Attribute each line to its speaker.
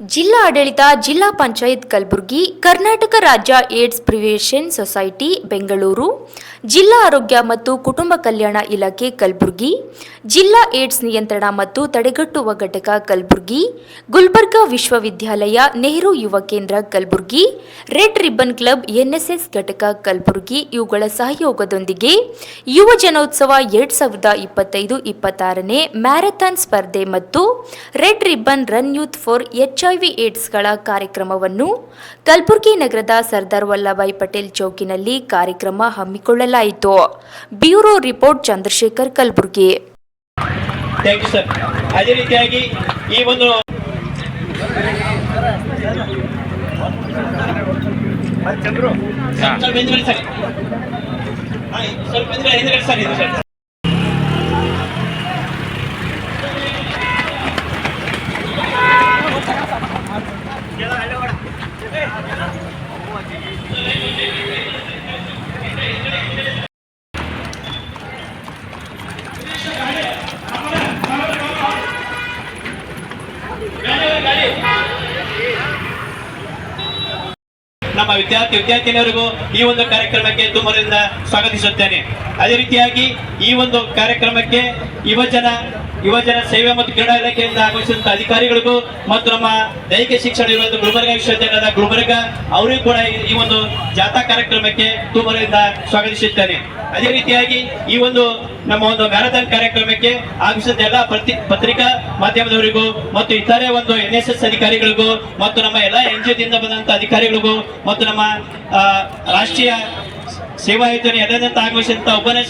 Speaker 1: ಜಿಲ್ಲಾ ಆಡಳಿತ ಜಿಲ್ಲಾ ಪಂಚಾಯತ್ ಕಲಬುರಗಿ, ಕರ್ನಾಟಕ ರಾಜ್ಯ ಏಡ್ಸ್ ಪ್ರಿವೆನ್ಷನ್ ಸೊಸೈಟಿ, ಬೆಂಗಳೂರು, ಜಿಲ್ಲಾ ಆರೋಗ್ಯ ಮತ್ತು ಕುಟುಂಬ ಕಲ್ಯಾಣ ಇಲಾಖೆ ಕಲಬುರಗಿ, ಜಿಲ್ಲಾ ಏಡ್ಸ್ ನಿಯಂತ್ರಣ ಮತ್ತು ತಡೆಗಟ್ಟುವ ಘಟಕ ಕಲಬುರಗಿ, ಗುಲ್ಬರ್ಗಾ ವಿಶ್ವವಿದ್ಯಾಲಯ, ನೆಹರು ಯುವ ಕೇಂದ್ರ Kalaburagi, red ribbon club, NSS ಘಟಕ ಕಲಬುರಗಿ ಇವುಗಳ ಸಹಯೋಗದೊಂದಿಗೆ ಯುವ ಜನೋತ್ಸವ ಎರಡ್ ಸಾವಿರದ ಇಪ್ಪತ್ತೈದು ಇಪ್ಪತ್ತಾರನೇ ಮ್ಯಾರಥಾನ್ ಸ್ಪರ್ಧೆ ಮತ್ತು red ribbon run youth for HIV ಏಡ್ಸ್ಗಳ ಕಾರ್ಯಕ್ರಮವನ್ನು ಕಲಬುರಗಿ ನಗರದ ಸರ್ದಾರ್ ವಲ್ಲಭಾಯ್ ಪಟೇಲ್ ಚೌಕಿನಲ್ಲಿ ಕಾರ್ಯಕ್ರಮ ಹಮ್ಮಿಕೊಳ್ಳಲಾಯಿತು. Bureau report Chandrashekhar Kalaburagi.
Speaker 2: Thank you sir ಅದೇ ರೀತಿಯಾಗಿ ಈ ಒಂದು ಸ್ವಲ್ಪ ಹಿಂದ್ಗಡೆ ಸರಿ. ಇದು ಸರಿ. ನಮ್ಮ ವಿದ್ಯಾರ್ಥಿ ವಿದ್ಯಾರ್ಥಿನಿಯರಿಗೂ ಈ ಒಂದು ಕಾರ್ಯಕ್ರಮಕ್ಕೆ ತುಂಬರಿಂದ ಸ್ವಾಗತಿಸುತ್ತೇನೆ. ಅದೇ ರೀತಿಯಾಗಿ ಈ ಒಂದು ಕಾರ್ಯಕ್ರಮಕ್ಕೆ ಯುವಜನ ಯುವಜನ ಸೇವೆ ಮತ್ತು ಕ್ರೀಡಾ ಇಲಾಖೆಯಿಂದ ಆಗಮಿಸಿದಂತ ಅಧಿಕಾರಿಗಳಿಗೂ ಮತ್ತು ನಮ್ಮ ದೈಹಿಕ ಶಿಕ್ಷಣ ಇರುವಂತಹ ಗುಲ್ಬರ್ಗ ವಿಶ್ವವಿದ್ಯಾಲಯದ ಗುಲ್ಬರ್ಗ, ಅವರಿಗೂ ಕೂಡ ಈ- ಒಂದು ಜಾಥಾ ಕಾರ್ಯಕ್ರಮಕ್ಕೆ ತುಂಬರಿಂದ ಸ್ವಾಗತಿಸುತ್ತೇನೆ. ಅದೇ ರೀತಿಯಾಗಿ ಈ ಒಂದು ನಮ್ಮ ಒಂದು ಮ್ಯಾರಥಾನ್ ಕಾರ್ಯಕ್ರಮಕ್ಕೆ ಆಗಮಿಸಿದ ಎಲ್ಲ ಪ್ರತಿ ಪತ್ರಿಕಾ ಮಾಧ್ಯಮದವರಿಗೂ ಮತ್ತು ಇತರೆ ಒಂದು ಎನ್ ಎಸ್ ಎಸ್ ಅಧಿಕಾರಿಗಳಿಗೂ ಮತ್ತು ನಮ್ಮ ಎಲ್ಲ ಎನ್ ಜಿ ಒದಿಂದ ಬಂದಂತ ಅಧಿಕಾರಿಗಳಿಗೂ ಮತ್ತು ನಮ್ಮ ರಾಷ್ಟ್ರೀಯ ಸೇವಾ ಯೋಜನೆ ಎಲ್ಲದಂತ ಆಗಮಿಸಿದಂತ ಉಪನ್ಯಾಸ